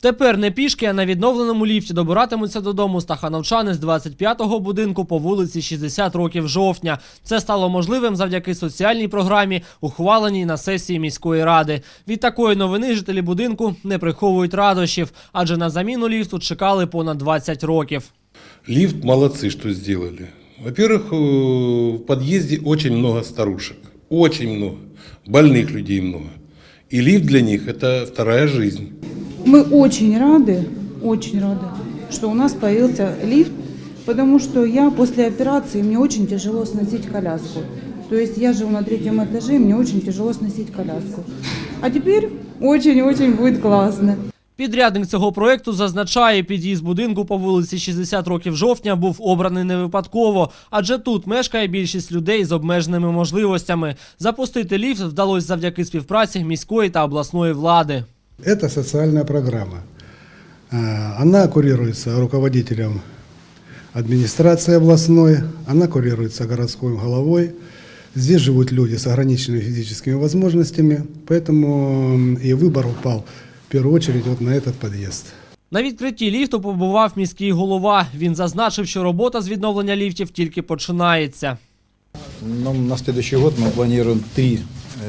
Тепер не пішки, а на відновленому ліфті добиратимуться додому стахановчани з 25-го будинку по вулиці 60 років жовтня. Це стало можливим завдяки соціальній програмі, ухваленій на сесії міської ради. Від такої новини жителі будинку не приховують радощів, адже на заміну ліфту чекали понад 20 років. Лифт молодцы, что сделали. Во-первых, э, в подъезде очень много старушек. Очень много. Больных людей много. И лифт для них – это вторая жизнь. Мы очень рады, очень рады, что у нас появился лифт, потому что я после операции, мне очень тяжело сносить коляску. То есть я живу на третьем этаже, и мне очень тяжело сносить коляску. А теперь очень-очень будет классно. Підрядник цього проекту зазначає, під'їзд будинку по вулиці 60 років жовтня був обраний не випадково, адже тут мешкає більшість людей з обмеженими можливостями. Запустити ліфт вдалося завдяки співпраці міської та обласної влади. Это социальная программа. А, Она курируется руководителем администрации областной, она курируется городской головой. Здесь живут люди с ограниченными физическими возможностями, поэтому м, и выбор упал в первую очередь вот на этот подъезд. На відкритті ліфту побував міський голова. Він зазначив, що робота з відновлення ліфтів тільки починається. Ну, на следующий год мы планируем три,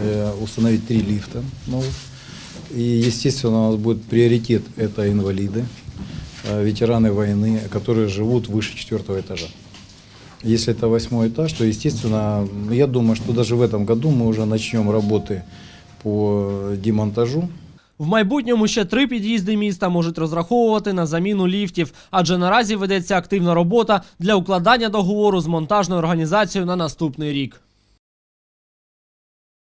э, установить три лифта новых. И, естественно, у нас будет приоритет – это инвалиды, э, ветераны войны, которые живут выше четвертого этажа. Если это восьмой этаж, то, естественно, я думаю, что даже в этом году мы уже начнем работы по демонтажу В майбутньому ще три під'їзди міста можуть розраховувати на заміну ліфтів, адже наразі ведеться активна робота для укладання договору з монтажною організацією на наступний рік.